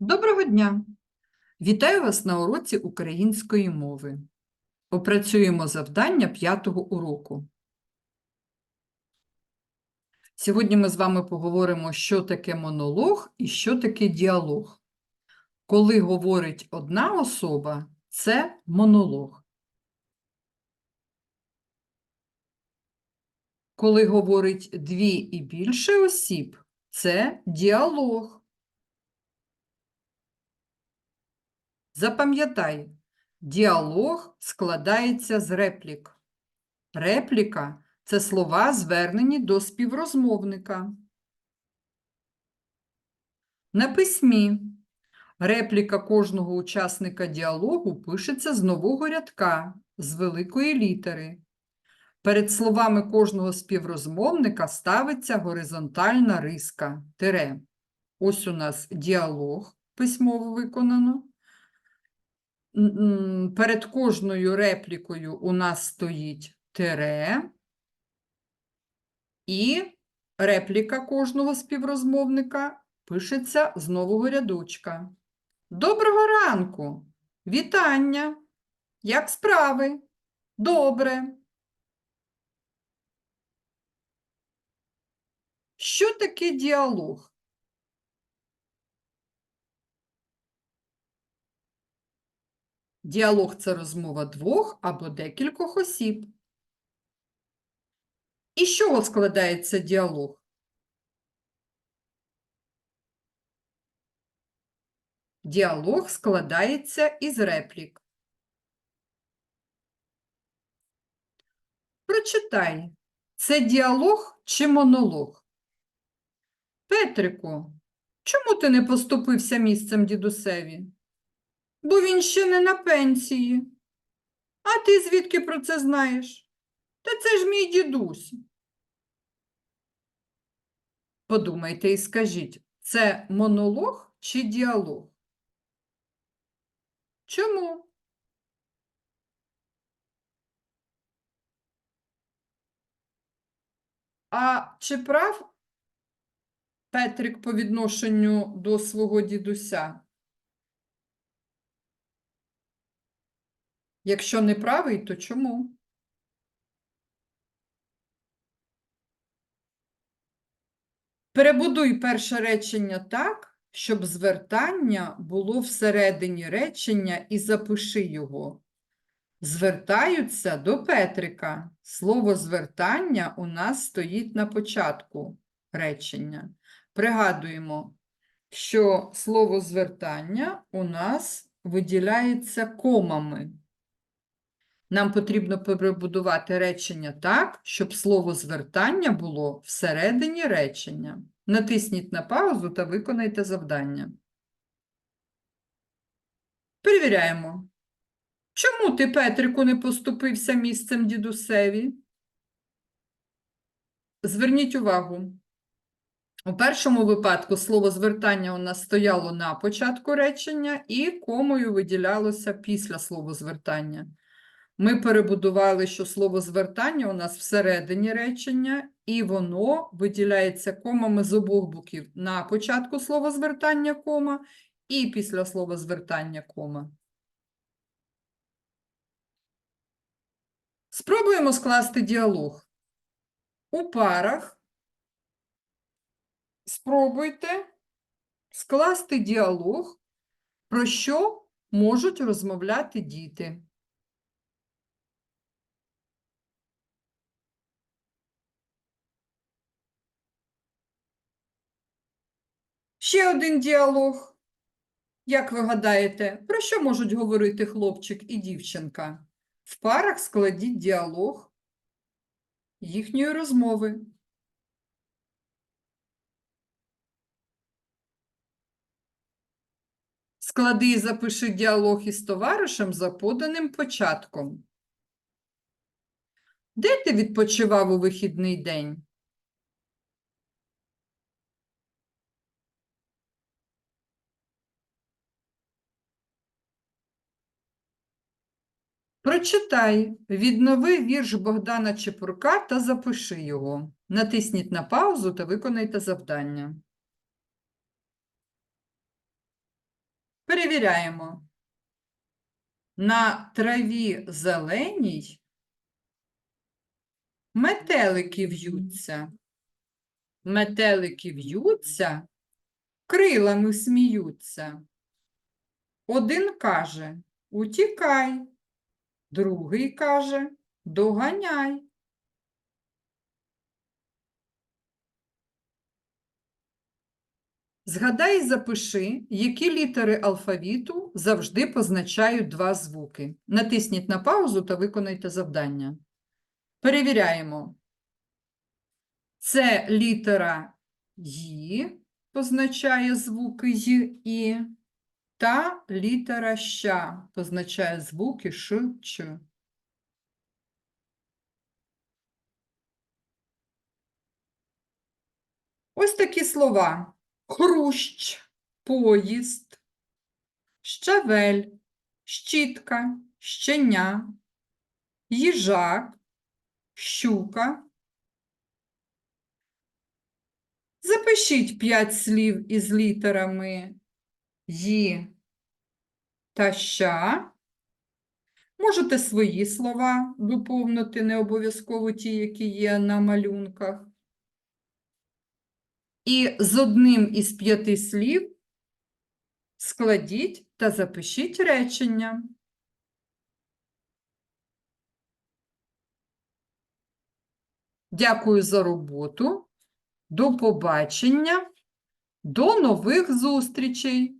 Доброго дня! Вітаю вас на уроці української мови. Опрацюємо завдання п'ятого уроку. Сьогодні ми з вами поговоримо, що таке монолог і що таке діалог. Коли говорить одна особа, це монолог. Коли говорить дві і більше осіб, це діалог. Запам'ятай, діалог складається з реплік. Репліка – це слова, звернені до співрозмовника. На письмі репліка кожного учасника діалогу пишеться з нового рядка, з великої літери. Перед словами кожного співрозмовника ставиться горизонтальна риска – тире. Ось у нас діалог письмово виконано. Перед кожною реплікою у нас стоїть тире, і репліка кожного співрозмовника пишеться з нового рядочка. Доброго ранку! Вітання! Як справи? Добре. Що таке діалог? Діалог це розмова двох або декількох осіб. Із чого складається діалог? Діалог складається із реплік. Прочитай, це діалог чи монолог? Петрику, чому ти не поступився місцем дідусеві? Бо він ще не на пенсії. А ти звідки про це знаєш? Та це ж мій дідусь. Подумайте і скажіть, це монолог чи діалог? Чому? А чи прав Петрик по відношенню до свого дідуся? Якщо не правий, то чому? Перебудуй перше речення так, щоб звертання було всередині речення і запиши його. Звертаються до Петрика. Слово звертання у нас стоїть на початку речення. Пригадуємо, що слово звертання у нас виділяється комами. Нам потрібно перебудувати речення так, щоб слово звертання було всередині речення. Натисніть на паузу та виконайте завдання. Перевіряємо. Чому ти, Петрику, не поступився місцем дідусеві? Зверніть увагу. У першому випадку слово звертання у нас стояло на початку речення і комою виділялося після словозвертання. Ми перебудували, що слово звертання у нас всередині речення, і воно виділяється комами з обох боків на початку слова звертання кома і після слова звертання кома. Спробуємо скласти діалог. У парах спробуйте скласти діалог, про що можуть розмовляти діти. Ще один діалог. Як ви гадаєте, про що можуть говорити хлопчик і дівчинка? В парах складіть діалог їхньої розмови. Склади і запиши діалог із товаришем за поданим початком. Де ти відпочивав у вихідний день? Прочитай, віднови вірш Богдана Чепурка та запиши його. Натисніть на паузу та виконайте завдання. Перевіряємо. На траві зеленій метелики в'ються. Метелики в'ються, крилами сміються. Один каже утікай, другий каже доганяй. Згадай і запиши, які літери алфавіту завжди позначають два звуки. Натисніть на паузу та виконайте завдання. Перевіряємо. Це літера «ї» позначає звуки «й» і та літера «ща» позначає звуки «ш», «ч». Ось такі слова. Хрущ, поїзд, щавель, щітка, щеня, їжак, щука. Запишіть п'ять слів із літерами «ї» та «ща». Можете свої слова доповнити, не обов'язково ті, які є на малюнках. І з одним із п'яти слів складіть та запишіть речення. Дякую за роботу. До побачення. До нових зустрічей!